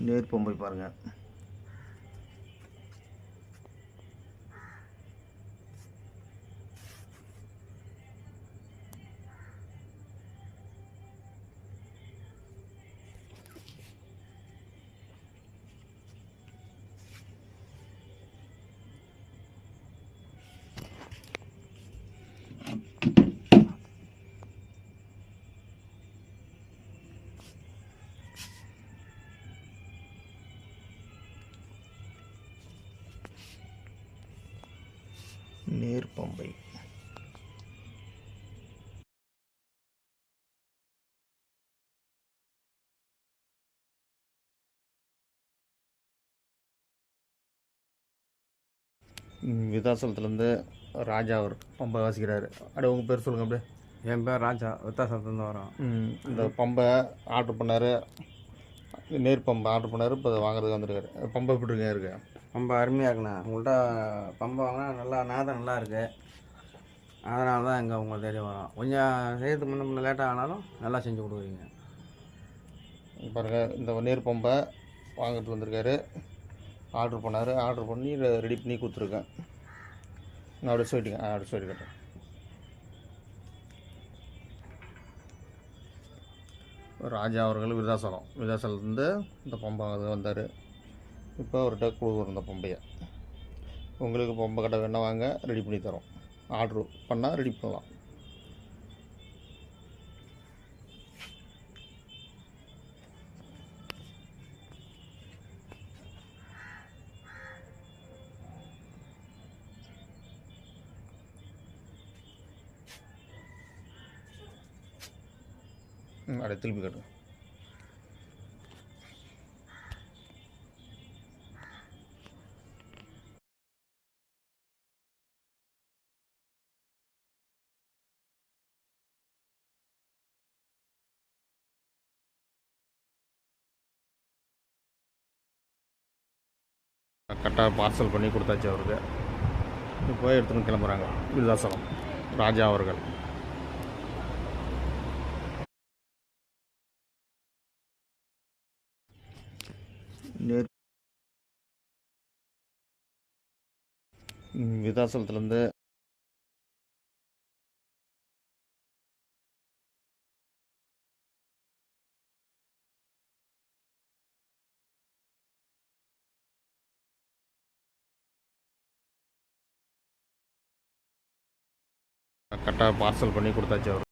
நேர் பொம்பை பாருங்கள் நேர் பொம்பை ம், விருத்தாசலத்துலேருந்து ராஜா அவர் பம்பை வாசிக்கிறாரு. அப்படியே உங்கள் பேர் சொல்லுங்கள் அப்படியே. என் பேர் ராஜா. வித்தாசத்துலேருந்து வரோம். இந்த பம்பை ஆர்டர் பண்ணார். நேர் பம்பை ஆர்டர் பண்ணார் இப்போ வாங்குறதுக்கு வந்திருக்காரு. பம்பை எப்படி இருக்குங்க இருக்கு? ரொம்ப அருமையாக இருக்குண்ணா உங்கள்கிட்ட பம்பை வாங்கினா நல்லா நாதம் நல்லா இருக்குது அதனால தான் இங்கே உங்களை தேடி வரோம். கொஞ்சம் செய்யறதுக்கு முன்ன முன்ன லேட்டாக ஆனாலும் நல்லா செஞ்சு கொடுக்குறீங்க. பாருங்கள் இந்த நேர் பம்பை வாங்கிட்டு வந்திருக்காரு. ஆர்டர் பண்ணார். ஆர்டர் பண்ணி ரெடி பண்ணி கொடுத்துருக்கேன். நான் அப்படி சொல்லிட்டேங்க ஆ சொல்லிக்கிட்டேன் ராஜா அவர்கள் விருதாசலம். விருதாசலத்துலேருந்து இந்த பம்பை வந்தார். இப்போ அவர்கிட்ட கொடுக்குறோம் இந்த பொம்பையை. உங்களுக்கு பொம்பை கடை வேணால் வாங்க ரெடி பண்ணி தரோம். ஆர்டர் பண்ணால் ரெடி பண்ணலாம். ம் அப்படியே திருப்பி கட்டுங்க. கரெக்டாக பார்சல் பண்ணி கொடுத்தாச்சு அவருக்கு. இப்போ எடுத்துன்னு கிளம்புறாங்க. விருதாசலம் ராஜா அவர்கள். விருதாசலத்துலேருந்து கரெக்டாக பார்சல் பண்ணி கொடுத்தாச்சு அவர்.